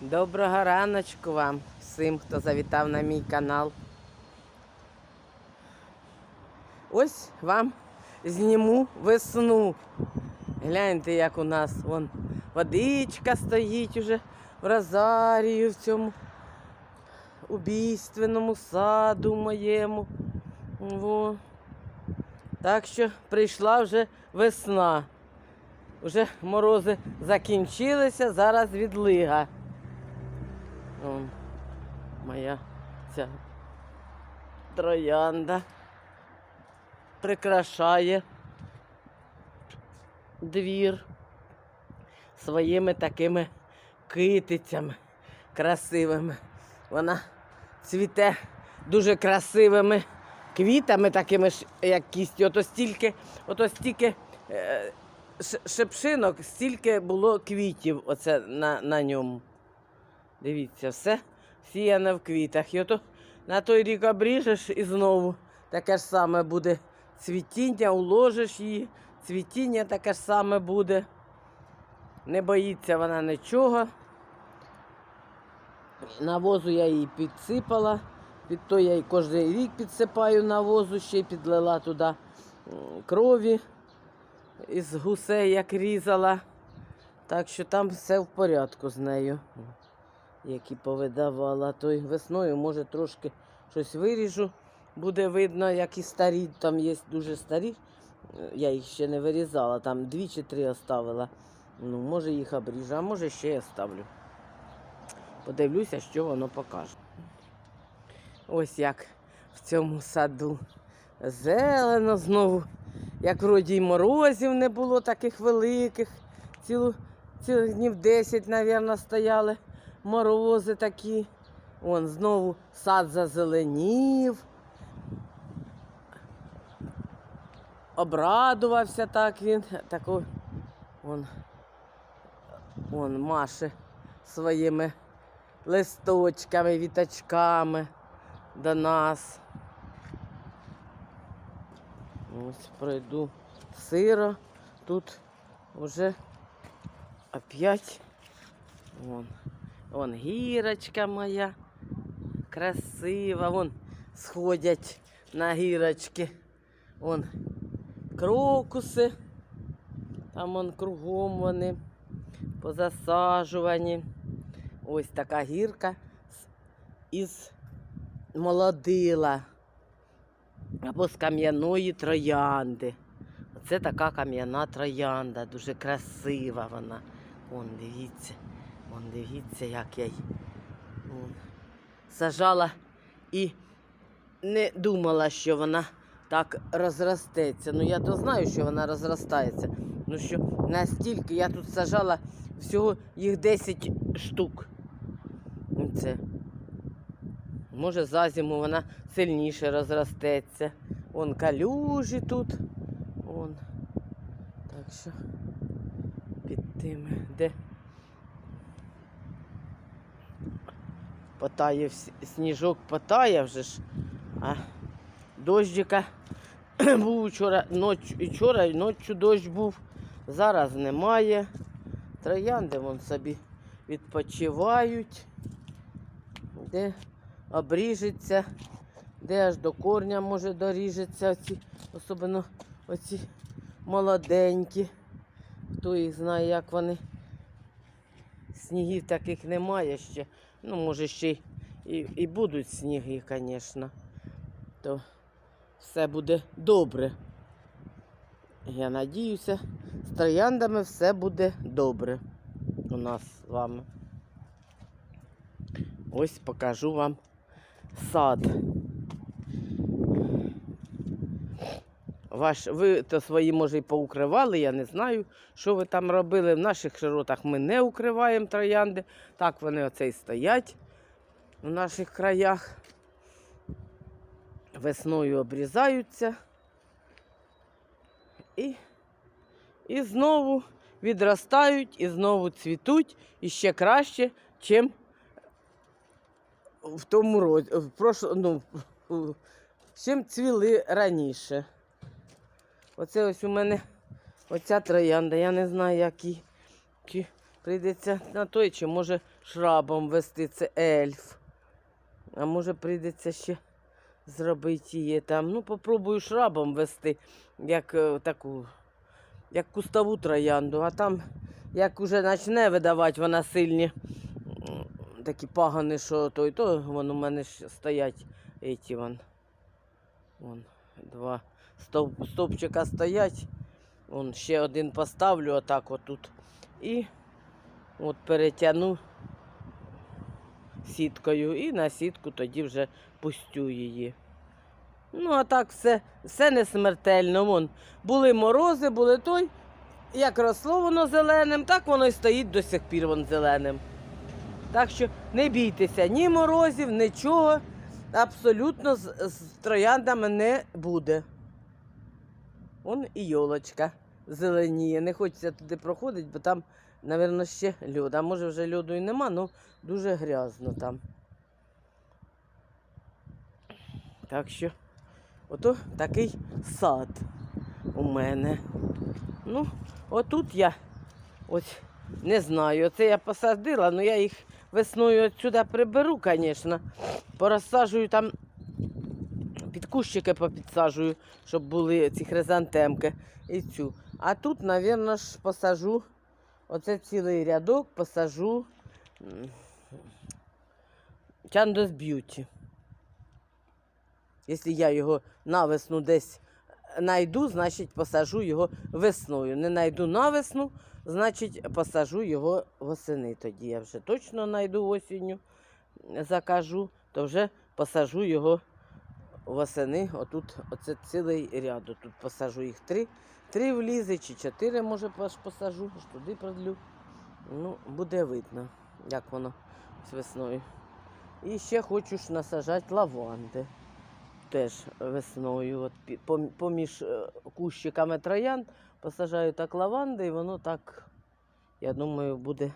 Доброго раночку вам всім, хто завітав на мій канал. Ось вам зніму весну. Гляньте, як у нас вон водичка стоїть уже в розарію в цьому убійственному саду моєму. Во. Так що прийшла вже весна. Уже морози закінчилися, зараз відлига. Вон моя ця троянда прикрашає двір своїми такими китицями красивими. Вона цвіте дуже красивими квітами, такими ж, як кісті. Ото стільки, ото стільки е, ш- шипшинок, стільки було квітів оце на, на ньому. Дивіться, все сіяне в квітах. І ото на той рік обріжеш і знову таке ж саме буде цвітіння, уложиш її, цвітіння таке ж саме буде. Не боїться вона нічого. Навозу я її підсипала. Під то я її кожен рік підсипаю навозу, ще й підлила туди крові із гусей, як різала. Так що там все в порядку з нею які повидавала. То й весною, може, трошки щось виріжу. Буде видно, як і старі, там є дуже старі. Е, Я їх ще не вирізала, там дві чи три оставила. Ну, може їх обріжу, а може ще й оставлю. Подивлюся, що воно покаже. Ось як в цьому саду. Зелено знову. Як вроді й морозів не було таких великих. Цілу, цілих днів 10, мабуть, стояли морози такі. Вон знову сад зазеленів. Обрадувався так він. Тако, вон, вон маше своїми листочками, віточками до нас. Ось пройду сиро. Тут вже опять вон. Вон гірочка моя. Красива. Вон сходять на гірочки. Вон крокуси. Там вон кругом вони позасаджувані. Ось така гірка із молодила. Або з кам'яної троянди. Оце така кам'яна троянда, дуже красива вона. Вон, дивіться. Вон дивіться, як я й сажала і не думала, що вона так розростеться. Ну я то знаю, що вона розростається. Ну що настільки я тут сажала всього їх 10 штук. Ну, Це. Може, за зиму вона сильніше розростеться. Вон калюжі тут. Вон. Так що під тими, де потає сніжок потає вже ж. А дощика був вчора, ноч, вчора і ночі дощ був. Зараз немає. Троянди вон собі відпочивають, де обріжеться, де аж до корня може доріжеться, оці, особливо оці молоденькі. Хто їх знає, як вони. Снігів таких немає ще. Ну, може, ще й і, і будуть сніги, звісно. То все буде добре. Я надіюся, з трояндами все буде добре у нас з вами. Ось покажу вам сад. Ваш, ви то свої, може, і поукривали, я не знаю, що ви там робили. В наших широтах ми не укриваємо троянди. Так вони оце й стоять в наших краях. Весною обрізаються. І, і знову відростають, і знову цвітуть, і ще краще, чим в тому році, в прошло, ну, чим цвіли раніше. Оце ось у мене оця троянда. Я не знаю, як її. Прийдеться на той, чи може шрабом вести це ельф. А може прийдеться ще зробити її там. Ну, попробую шрабом вести, як е, таку, як кустову троянду, а там, як уже почне видавати вона сильні такі пагани, що той, то вон у мене ж стоять еті вон. Вон два стовпчика стоять. Вон ще один поставлю отак отут. І от перетягну сіткою і на сітку тоді вже пустю її. Ну, а так все, все не смертельно. Вон, були морози, були той. Як росло воно зеленим, так воно і стоїть до сих пір вон зеленим. Так що не бійтеся ні морозів, нічого. Абсолютно з, з трояндами не буде. Вон і йолочка зеленіє. Не хочеться туди проходити, бо там, мабуть, ще льод. А може вже льоду і нема, але дуже грязно там. Так що, ото такий сад у мене. Ну, отут я ось не знаю. Оце я посадила, але я їх весною сюди приберу, звісно. Порозсаджую там кущики попідсаджую, щоб були ці хризантемки і цю. А тут, мабуть, ж посажу оце цілий рядок, посажу Чандос Б'юті. Якщо я його на весну десь знайду, значить посажу його весною. Не знайду на весну, значить посажу його восени. Тоді я вже точно знайду осінню, закажу, то вже посажу його восени. Отут оце цілий ряд. Тут посажу їх три. Три влізе чи чотири, може, пос- посажу, аж туди продлю. Ну, буде видно, як воно з весною. І ще хочу ж насажати лаванди. Теж весною. От, поміж е, кущиками троянд посажаю так лаванди, і воно так, я думаю, буде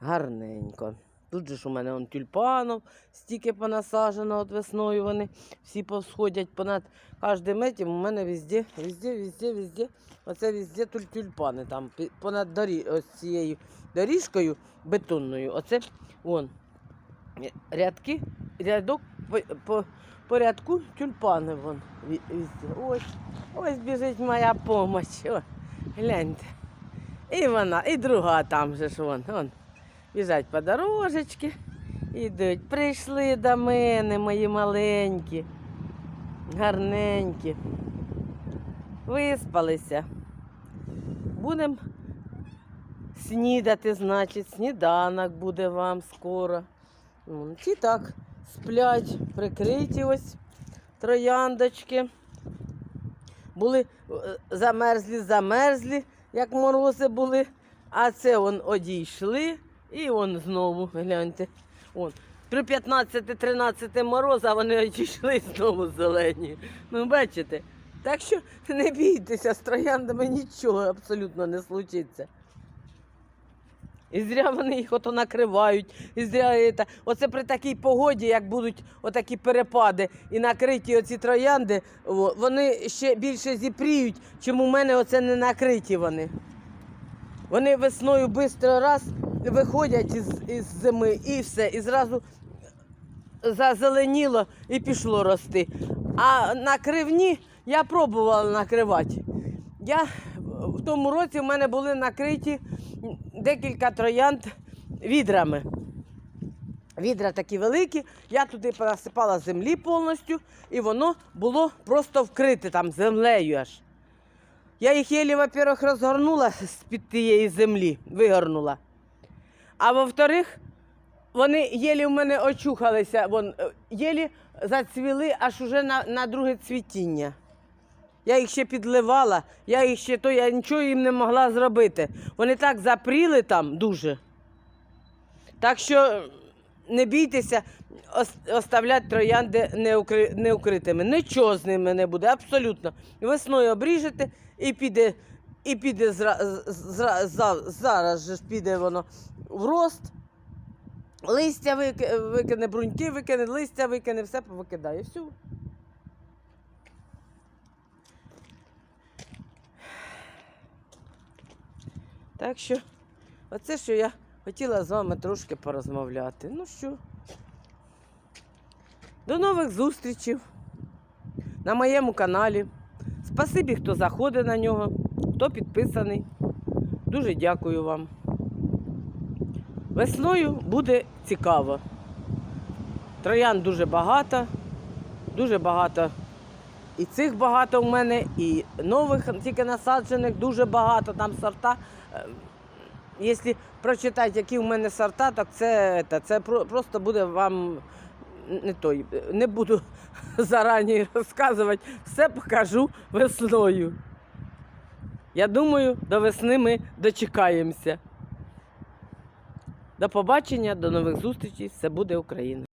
гарненько. Тут же ж у мене он тюльпанов, стільки понасаджено от весною вони всі повсходять понад кожним етім. У мене везде, везде, везде, везде. Оце везде туль тюльпани. Там понад дорі... ось цією доріжкою бетонною. Оце вон рядки, рядок по, по, по рядку тюльпани вон везде. Ось, ось біжить моя помощь. О, гляньте. І вона, і друга там же ж вон. вон. Біжать по дорожечки. Ідуть. Прийшли до мене, мої маленькі, гарненькі. Виспалися. Будемо снідати, значить, сніданок буде вам скоро. Ті так сплять, прикриті ось трояндочки. Були е, замерзлі, замерзлі, як морози були, а це он одійшли і он знову, гляньте. Он. При 15-13 мороза вони одійшли знову зелені. Ну, бачите? Так що не бійтеся, з трояндами нічого абсолютно не случиться. І зря вони їх ото накривають. І зря это. Оце при такій погоді, як будуть отакі перепади і накриті оці троянди, вони ще більше зіпріють, чим у мене оце не накриті вони. Вони весною швидко раз виходять із, із зими і все, і зразу зазеленіло і пішло рости. А на кривні я пробувала накривати. Я в тому році в мене були накриті декілька троянд відрами. Відра такі великі, я туди насипала землі повністю, і воно було просто вкрите там землею аж. Я їх єлі, во-первых, розгорнула з-під тієї землі, вигорнула. А во-вторых, вони єлі в мене очухалися, вон, е, єлі зацвіли аж уже на, на друге цвітіння. Я їх ще підливала, я їх ще то я нічого їм не могла зробити. Вони так запріли там дуже. Так що не бійтеся оставляти троянди неукри... неукритими. Нічого з ними не буде, абсолютно. Весною обріжете і піде, і піде зра... зра... за- зараз же ж піде воно в рост. Листя викине, бруньки викине, листя викине, все повикидає. Все. Так що Оце, що я хотіла з вами трошки порозмовляти. Ну що, до нових зустрічей на моєму каналі. Спасибі, хто заходить на нього, хто підписаний. Дуже дякую вам. Весною буде цікаво. Троян дуже багато, дуже багато. І цих багато в мене, і нових тільки насаджених дуже багато. Там сорта. Е, Якщо прочитати, які в мене сорта, так це, це, це просто буде вам не той. Не буду зарані розказувати, все покажу весною. Я думаю, до весни ми дочекаємося. До побачення, до нових зустрічей. Все буде Україна.